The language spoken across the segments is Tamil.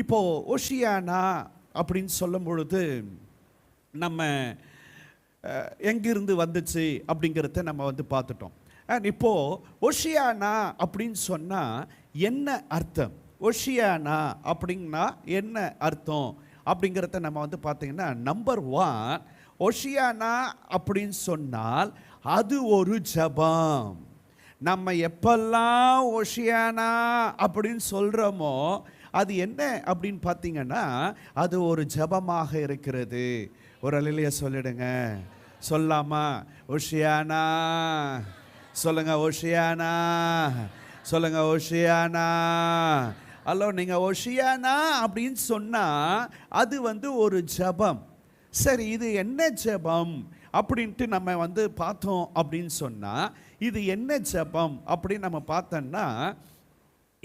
இப்போ ஓஷியானா அப்படின்னு சொல்லும் பொழுது நம்ம எங்கிருந்து வந்துச்சு அப்படிங்கிறத நம்ம வந்து பார்த்துட்டோம். அண்ட் இப்போது ஒஷியானா அப்படின்னு சொன்னால் என்ன அர்த்தம்? ஒஷியானா அப்படின்னா என்ன அர்த்தம்? அப்படிங்கிறத நம்ம வந்து பார்த்திங்கன்னா நம்பர் ஒன் ஒஷியானா அப்படின்னு சொன்னால் அது ஒரு ஜபம். நம்ம எப்பெல்லாம் ஒஷியானா அப்படின்னு சொல்கிறோமோ அது என்ன அப்படின்னு பார்த்தீங்கன்னா அது ஒரு ஜபமாக இருக்கிறது. ஒரு அலையிலேயே சொல்லிடுங்க. சொல்லாமா? ஒஷியானா சொல்லுங்க ஓஷியானா. சொல்லுங்க ஓஷியானா. அல்லோ நீங்கள் ஓஷியானா அப்படின்னு சொன்னால் அது வந்து ஒரு ஜபம். சரி இது என்ன ஜெபம் அப்படின்ட்டு நம்ம வந்து பார்த்தோம் அப்படின்னு சொன்னால் இது என்ன ஜெபம் அப்படின்னு நம்ம பார்த்தோன்னா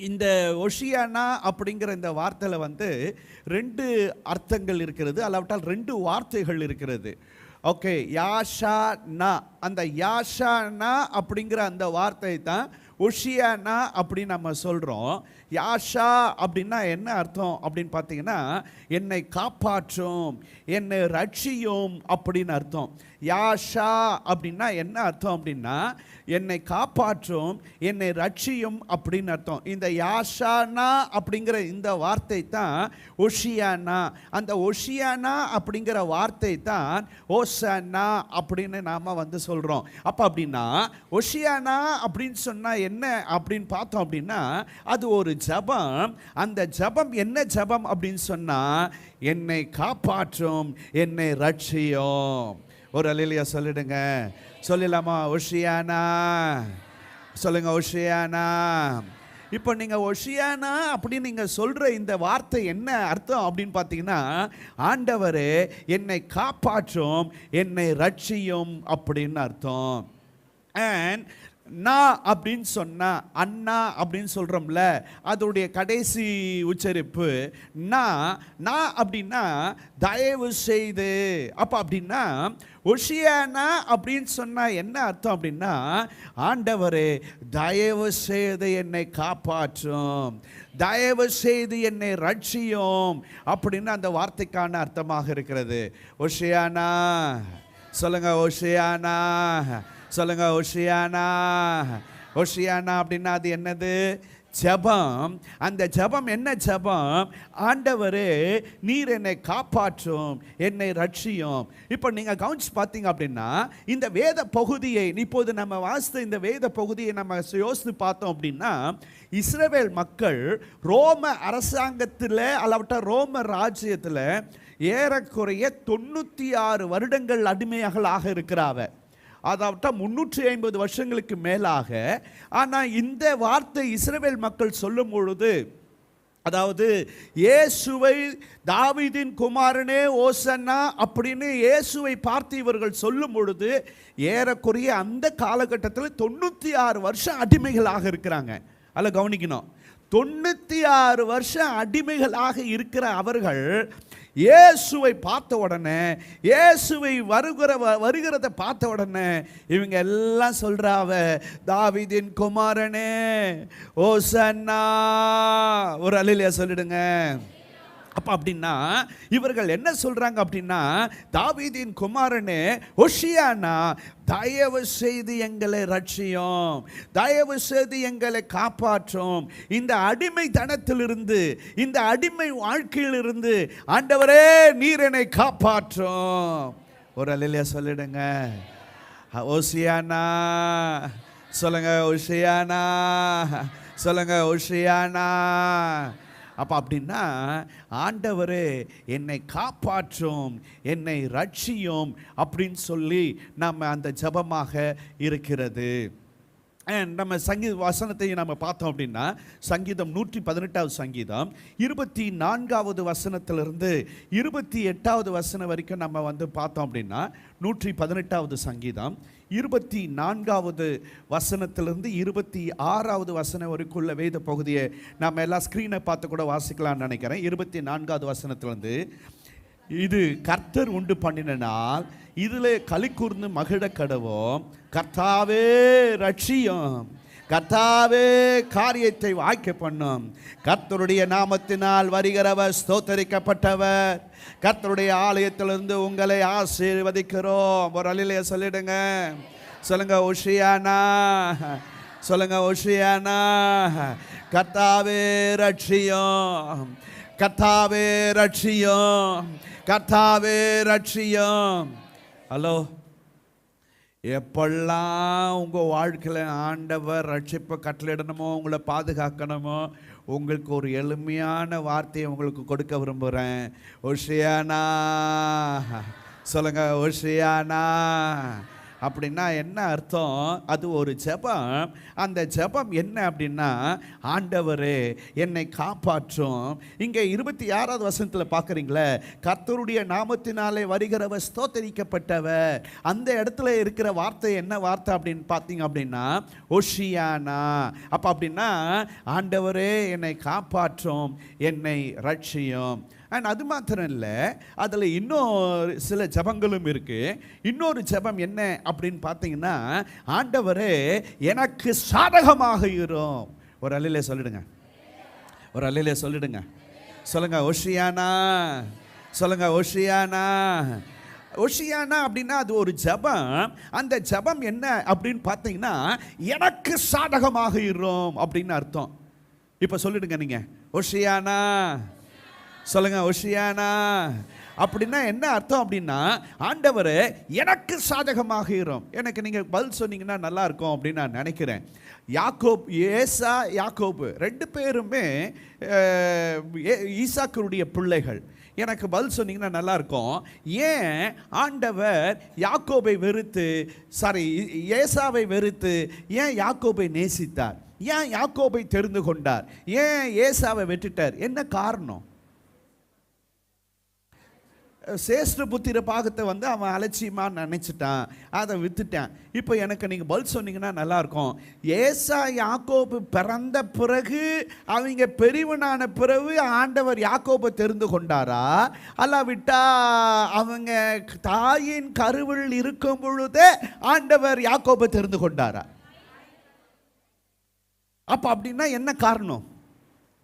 இந்த ஒஷியானா அப்படிங்கிற இந்த வார்த்தையில் வந்து ரெண்டு அர்த்தங்கள் இருக்கிறது. அல்லாவிட்டால் ரெண்டு வார்த்தைகள் இருக்கிறது. ஓகே யாஷா நா. அந்த யாஷா நா அப்படிங்கிற அந்த வார்த்தை தான் ஒஷியானா அப்படின்னு நம்ம சொல்கிறோம் யாஷா அப்படின்னா என்ன அர்த்தம் அப்படின்னு பார்த்தீங்கன்னா என்னை காப்பாற்றும் என்னை ரட்சியும் அப்படின்னு அர்த்தம். யாஷா அப்படின்னா என்ன அர்த்தம் அப்படின்னா என்னை காப்பாற்றும் என்னை ரட்சியும் அப்படின்னு அர்த்தம். இந்த யாஷானா அப்படிங்கிற இந்த வார்த்தை தான் ஒஷியானா. அந்த ஒஷியானா அப்படிங்கிற வார்த்தை தான் ஓஷானா அப்படின்னு நாம் வந்து சொல்கிறோம் அப்போ அப்படின்னா ஒஷியானா அப்படின்னு சொன்னால் என்ன அப்படின்னு பார்த்தோம் அப்படின்னா அது ஒரு ஜபம். அந்த ஜபம் என்ன ஜபம் அப்படின்னு சொன்னால் என்னை காப்பாற்றும் என்னை ரட்சியும் ஒரு அலையிலையா சொல்லிடுங்க. சொல்லலாமா ஒஷியானா? சொல்லுங்க ஒஷியானா? இப்போ நீங்கள் ஒஷியானா அப்படின்னு நீங்கள் சொல்கிற இந்த வார்த்தை என்ன அர்த்தம் அப்படின்னு பார்த்தீங்கன்னா ஆண்டவர் என்னை காப்பாற்றும் என்னை ரட்சியும் அப்படின்னு அர்த்தம். அண்ட் நான் அப்படின்னு சொன்னா அண்ணா அப்படின்னு சொல்கிறோம்ல அதோடைய கடைசி உச்சரிப்பு நான் நான் அப்படின்னா தயவு செய்து. அப்போ அப்படின்னா ஒஷியானா அப்படின்னு சொன்னால் என்ன அர்த்தம் அப்படின்னா ஆண்டவரே தயவு செய்து என்னை காப்பாற்றும் தயவு செய்து என்னை ரட்சியும் அப்படின்னு அந்த வார்த்தைக்கான அர்த்தமாக இருக்கிறது. ஒஷியானா சொல்லுங்கள் ஓஷியானா சொல்லுங்க ஓஷியானா ஓஷியானா அப்படின்னா அது என்னது? ஜெபம். அந்த ஜெபம் என்ன ஜெபம்? ஆண்டவரே நீர் என்னை காப்பாற்றும் என்னை ரட்சியும். இப்போ நீங்கள் கவுன்ஸ் பார்த்தீங்க அப்படின்னா இந்த வேத பகுதியை இப்போது நம்ம வாசித்த இந்த வேத பகுதியை நம்ம யோசித்து பார்த்தோம் அப்படின்னா இஸ்ரேவேல் மக்கள் ரோம அரசாங்கத்தில் அல்லாவிட்ட ரோம ராஜ்யத்தில் ஏறக்குறைய தொண்ணூற்றி ஆறு வருடங்கள் அடிமையாக இருக்கிறாவ அதாவது முன்னூற்றி ஐம்பது வருஷங்களுக்கு மேலாக ஆனால் இந்த வார்த்தை இஸ்ரேல் மக்கள் சொல்லும் பொழுது அதாவது இயேசுவை தாவிதின் குமாரனே ஓசன்னா அப்படின்னு இயேசுவை பார்த்து இவர்கள் சொல்லும் பொழுது ஏறக்குறைய அந்த காலகட்டத்தில் தொண்ணூற்றி ஆறு வருஷம் அடிமைகளாக இருக்கிறாங்க. அதில் கவனிக்கணும். தொண்ணூற்றி ஆறு வருஷம் அடிமைகளாக இருக்கிற அவர்கள் இயேசுவை பார்த்த உடனே இயேசுவை வருகிற வ- வருகிறத பார்த்த உடனே இவங்க எல்லாம் சொல்கிறாவ தாவிதின் குமாரனே ஓசன்னா. ஒரு அலிலியா சொல்லிடுங்க. அப்போ அப்படின்னா இவர்கள் என்ன சொல்கிறாங்க அப்படின்னா தாவீதின் குமாரனே ஒஷியானா தயவு செய்து எங்களை ரட்சியும். தயவு செய்து எங்களை காப்பாற்றும். இந்த அடிமை தனத்திலிருந்து இந்த அடிமை வாழ்க்கையிலிருந்து ஆண்டவரே நீர் என்னை காப்பாற்றும். ஒரு அலையிலையா சொல்லிடுங்க. ஓசியானா சொல்லுங்க ஓஷியானா சொல்லுங்க ஓஷியானா அப்போ அப்படின்னா ஆண்டவர் என்னை காப்பாற்றும் என்னை ரட்சியும் அப்படின்னு சொல்லி நம்ம அந்த ஜபமாக இருக்கிறது. நம்ம சங்கீத வசனத்தையும் நம்ம பார்த்தோம் அப்படின்னா சங்கீதம் நூற்றி பதினெட்டாவது சங்கீதம் இருபத்தி நான்காவது வசனத்திலிருந்து இருபத்தி எட்டாவது வசனம் வரைக்கும் நம்ம வந்து பார்த்தோம் அப்படின்னா நூற்றி பதினெட்டாவது சங்கீதம். இருபத்தி நான்காவது வசனத்திலிருந்து இருபத்தி ஆறாவது வசனம் வரைக்குள்ள வேத பகுதியை நம்ம எல்லாம் ஸ்க்ரீனை பார்த்து கூட வாசிக்கலாம்னு நினைக்கிறேன். இருபத்தி நான்காவது வசனத்திலிருந்து இது கர்த்தர் உண்டு பண்ணினால் இதில் களி கூர்ந்து மகிழ கடவோம். கர்த்தாவே ரட்சியம். கர்த்தாவே காரியத்தை வாய்க்க பண்ணும். கர்த்தருடைய நாமத்தினால் வருகிறவர் ஸ்தோத்தரிக்கப்பட்டவர். கர்த்தருடைய ஆலயத்திலிருந்து உங்களை ஆசீர்வதிக்கிறோம். ஒரு அலிலைய சொல்லிடுங்க. சொல்லுங்க ஓஷியானா சொல்லுங்க ஓஷியானா கர்த்தாவே ரட்சியம். கர்த்தாவே ரட்சியம். கர்த்தாவே ரட்சியம். ஹலோ. எப்பெல்லாம் உங்கள் வாழ்க்கையில் ஆண்டவர் ரட்சிப்பை கட்டளிடணுமோ உங்களை பாதுகாக்கணுமோ உங்களுக்கு ஒரு எளிமையான வார்த்தையை உங்களுக்கு கொடுக்க விரும்புகிறேன் ஒஷியானா சொல்லுங்கள் ஒஷியானா அப்படின்னா என்ன அர்த்தம்? அது ஒரு ஜெபம். அந்த ஜெபம் என்ன அப்படின்னா ஆண்டவரே என்னை காப்பாற்றும். இங்கே இருபத்தி ஆறாவது வசனத்தில் பார்க்குறீங்களே கர்த்தருடைய நாமத்தினாலே வருகிறவ ஸ்தோத்தரிக்கப்பட்டவர். அந்த இடத்துல இருக்கிற வார்த்தை என்ன வார்த்தை அப்படின்னு பார்த்தீங்க அப்படின்னா ஒஷியானா அப்போ அப்படின்னா ஆண்டவரே என்னை காப்பாற்றும் என்னை ரட்சியும். அண்ட் அது மாத்திரம் இல்லை அதில் இன்னும் சில ஜபங்களும் இருக்குது இன்னொரு ஜெபம் என்ன அப்படின்னு பார்த்தீங்கன்னா ஆண்டவரே எனக்கு சாதகமாக இரும். ஒரு அலையில சொல்லிடுங்க. ஒரு அலையில சொல்லிடுங்க. சொல்லுங்க ஓஷியானா சொல்லுங்க ஓஷியானா. ஓஷியானா அப்படின்னா அது ஒரு ஜெபம். அந்த ஜபம் என்ன அப்படின்னு பார்த்தீங்கன்னா எனக்கு சாதகமாக இரும் அப்படின்னு அர்த்தம். இப்போ சொல்லிடுங்க நீங்கள் ஒஷியானா சொல்லுங்க ஒஷியானா அப்படின்னா என்ன அர்த்தம் அப்படின்னா ஆண்டவர் எனக்கு சாதகமாக இரும் எனக்கு நீங்கள் பதில் சொன்னீங்கன்னா நல்லா இருக்கும் அப்படின்னு நான் நினைக்கிறேன். யாக்கோப் ஏசா யாக்கோபு ரெண்டு பேருமே ஈசாக்கருடைய பிள்ளைகள். எனக்கு பதில் சொன்னீங்கன்னா நல்லா இருக்கும் ஏன் ஆண்டவர் யாக்கோபை வெறுத்து சாரி ஏசாவை வெறுத்து ஏன் யாக்கோபை நேசித்தார்? ஏன் யாக்கோபை தெரிந்து கொண்டார்? ஏன் ஏசாவை வெட்டுட்டார் என்ன காரணம்? சேஷ்ட புத்திர பாகத்தை வந்து அவன் அலட்சியமாக நினச்சிட்டான். அதை வித்துட்டான். இப்போ எனக்கு நீங்கள் பதில் சொன்னீங்கன்னா நல்லாயிருக்கும். ஏசா யாக்கோபு பிறந்த பிறகு அவங்க பெரியவனான பிறகு ஆண்டவர் யாக்கோபை தெரிந்து கொண்டாரா? அல்லாவிட்டா அவங்க தாயின் கருவில் இருக்கும் பொழுதே ஆண்டவர் யாக்கோபை தெரிந்து கொண்டாரா? அப்போ அப்படின்னா என்ன காரணம்?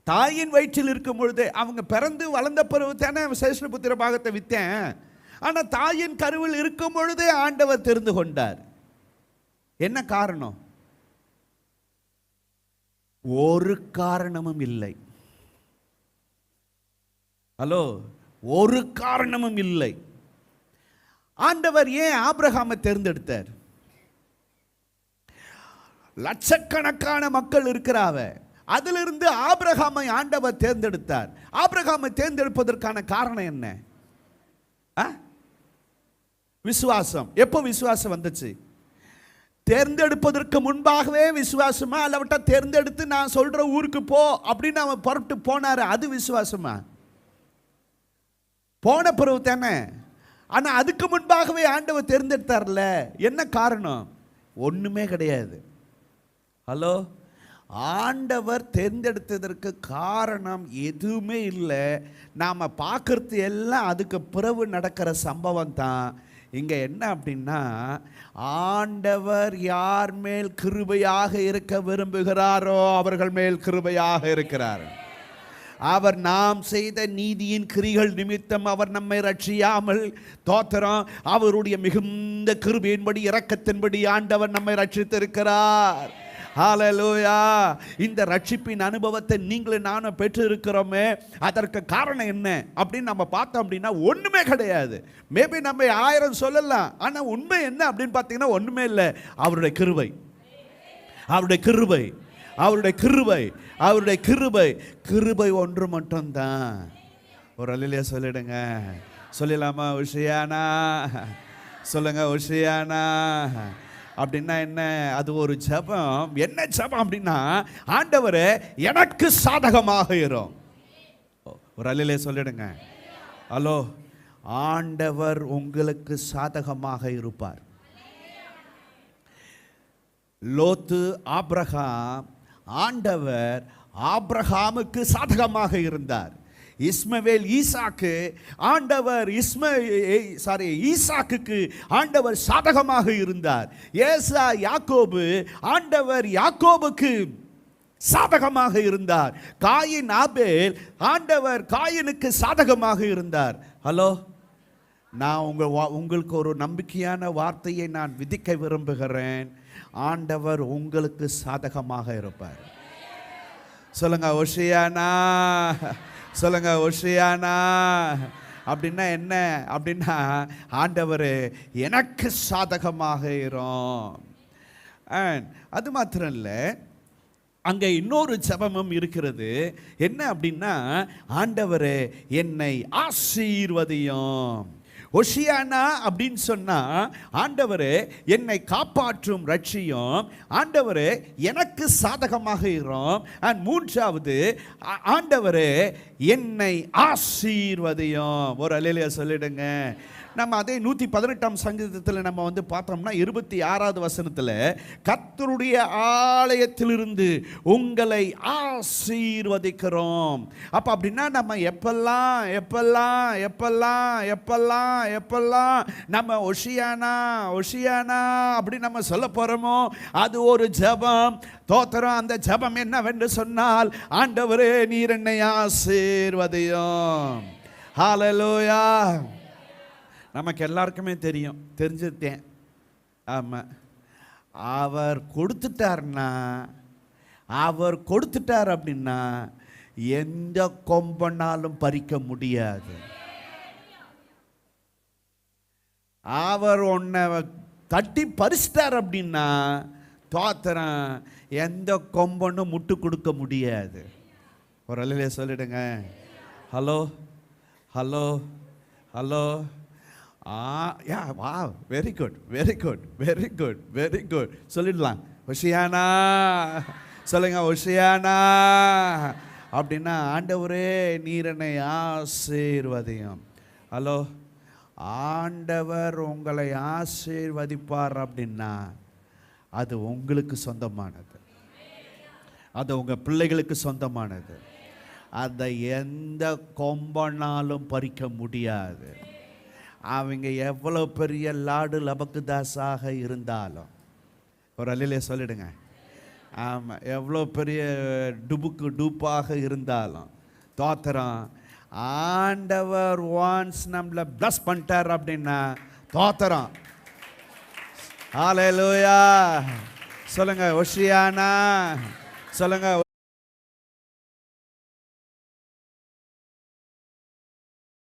தாயின் வயிற்றில் இருக்கும் பொழுது அவங்க பிறந்து வளர்ந்த பிறகு தானே சேஷ்ணபுத்திர பாகத்தை விற்றேன் ஆனால் தாயின் கருவில் இருக்கும் பொழுதே ஆண்டவர் தெரிந்து கொண்டார். என்ன காரணம்? ஒரு காரணமும் இல்லை. ஹலோ ஒரு காரணமும் இல்லை. ஆண்டவர் ஏன் ஆப்ரஹாமை தேர்ந்தெடுத்தார்? லட்சக்கணக்கான மக்கள் இருக்கிறாவ அதிலிருந்து ஆபிரகாமை ஆண்டவர் தேர்ந்தெடுத்தார். ஆபிரகாமை தேர்ந்தெடுப்பதற்கான காரணம் என்ன? ஆ? விசுவாசம். எப்போ விசுவாசம் வந்துச்சு? தேர்ந்தெடுப்பதற்கு முன்பாகவே விசுவாசமா? அல்லவிட்டா தேர்ந்தெடுத்து நான் சொல்ற ஊருக்கு போ அப்படின்னு அவன் புறப்பட்டு போனார். அது விசுவாசமா? போன பிறகு தானே. ஆனால் அதுக்கு முன்பாகவே ஆண்டவர் தேர்ந்தெடுத்தார்ல. என்ன காரணம்? ஒன்றுமே கிடையாது. ஹலோ? ஆண்டவர் தேர்ந்தெடுத்ததற்கு காரணம் எதுவுமே இல்லை. நாம் பார்க்குறது எல்லாம் அதுக்கு பிறகு நடக்கிற சம்பவம் தான். இங்கே என்ன அப்படின்னா ஆண்டவர் யார் மேல் கிருபையாக இருக்க விரும்புகிறாரோ அவர்கள் மேல் கிருபையாக இருக்கிறார். அவர் நாம் செய்த நீதியின் கிரிகள் நிமித்தம் அவர் நம்மை ரட்சியாமல் தோத்திரம். அவருடைய மிகுந்த கிருபையின்படி இரக்கத்தின்படி ஆண்டவர் நம்மை ரட்சித்திருக்கிறார் ஹாலலூயா இந்த ரட்சிப்பின் அனுபவத்தை நீங்களும் நானும் பெற்று இருக்கிறோமே அதற்கு காரணம் என்ன? அப்படின்னு நம்ம பார்த்தோம் அப்படின்னா ஒன்றுமே கிடையாது. மேபி நம்ம ஆயிரம் சொல்லலாம். ஆனால் உண்மை என்ன அப்படின்னு பார்த்தீங்கன்னா ஒன்றுமே இல்லை. அவருடைய கிருபை. அவருடைய கிருபை. அவருடைய கிருபை. அவருடைய கிருபை. கிருபை ஒன்று மட்டும்தான். ஒரு அலையிலே சொல்லிடுங்க. சொல்லிடலாமா உஷியானா? சொல்லுங்க உஷியானா? அப்படின்னா என்ன? அது ஒரு ஜபம். என்ன ஜபம் அப்படின்னா ஆண்டவர் எனக்கு சாதகமாக இரும் ஒரு அலையிலே சொல்லிடுங்க. ஹலோ ஆண்டவர் உங்களுக்கு சாதகமாக இருப்பார். லோத்து ஆப்ரஹாம் ஆண்டவர் ஆப்ரஹாமுக்கு சாதகமாக இருந்தார். இஸ்மவேல் ஈசாக்கு ஆண்டவர் இஸ்ம சாரி ஈசாக்குக்கு ஆண்டவர் சாதகமாக இருந்தார். ஏசா யாக்கோபு ஆண்டவர் யாக்கோபுக்கு சாதகமாக இருந்தார். காயின் ஆபேல் ஆண்டவர் காயினுக்கு சாதகமாக இருந்தார். ஹலோ? நான் உங்கள் வா- உங்களுக்கு ஒரு நம்பிக்கையான வார்த்தையை நான் விதிக்க விரும்புகிறேன். ஆண்டவர் உங்களுக்கு சாதகமாக இருப்பார். சொல்லுங்க ஒஷியானா சொல்லுங்க ஒஷியானா அப்படின்னா என்ன? அப்படின்னா ஆண்டவர் எனக்கு சாதகமாக இரும். அது மாத்திரம் இல்லை அங்கே இன்னொரு ஜபமும் இருக்கிறது. என்ன அப்படின்னா ஆண்டவர் என்னை ஆசீர்வதியும். ஒஷியானா அப்படின்னு சொன்னால் ஆண்டவர் என்னை காப்பாற்றும் ரட்சியும் ஆண்டவர் எனக்கு சாதகமாக இருக்கிறோம் அண்ட் மூன்றாவது ஆண்டவர் என்னை ஆசீர்வதையும். ஒரு அலையில சொல்லிடுங்க. நம்ம அதே நூற்றி பதினெட்டாம் சங்கீதத்தில் நம்ம வந்து பார்த்தோம்னா இருபத்தி ஆறாவது வசனத்தில் கர்த்தருடைய ஆலயத்திலிருந்து உங்களை ஆசீர்வதிக்கிறோம். அப்போ அப்படின்னா நம்ம எப்பெல்லாம் எப்பெல்லாம் எப்பெல்லாம் எப்பெல்லாம் எப்பெல்லாம் நம்ம ஒஷியானா ஒஷியானா அப்படி நம்ம சொல்ல போகிறோமோ அது ஒரு ஜெபம். தோத்திரம் அந்த ஜெபம் என்னவென்று சொன்னால் ஆண்டவரே நீர் என்னை ஆசீர்வதியும். ஹாலலோயா நமக்கு எல்லாருக்குமே தெரியும். தெரிஞ்சுட்டேன் ஆமாம் அவர் கொடுத்துட்டார்னா அவர் கொடுத்துட்டார் அப்படின்னா எந்த கொம்பனாலும் பறிக்க முடியாது. அவர் உன்னை தட்டி பறிச்சிட்டார் அப்படின்னா தோத்திரம் எந்த கொம்பனும் முட்டு கொடுக்க முடியாது. ஒரு அலையில சொல்லிடுங்க. Hello hello hello. யா வா very good very good very good very good சொல்லிடலாம். ஒஷியானா சொல்லுங்க ஒஷியானா அப்படின்னா ஆண்டவரே நீர் என்னை ஆசீர்வதியும். ஹலோ ஆண்டவர் உங்களை ஆசீர்வதிப்பார் அப்படின்னா அது உங்களுக்கு சொந்தமானது. அது உங்கள் பிள்ளைகளுக்கு சொந்தமானது. அதை எந்த கொம்பனாலும் பறிக்க முடியாது. அவங்க எவ்வளோ பெரிய லாடு லபக்குதாஸாக இருந்தாலும் ஒரு அல்லையிலே சொல்லிடுங்க. ஆமாம் எவ்வளோ பெரிய டுபுக்கு டூப்பாக இருந்தாலும் தோத்திரம் ஆண்டவர் வான்ஸ் நம்மளை ப்ளஸ் பண்ணிட்டார் அப்படின்னா தோத்திரம். ஆலையிலூயா சொல்லுங்க ஒஷியானா. சொல்லுங்க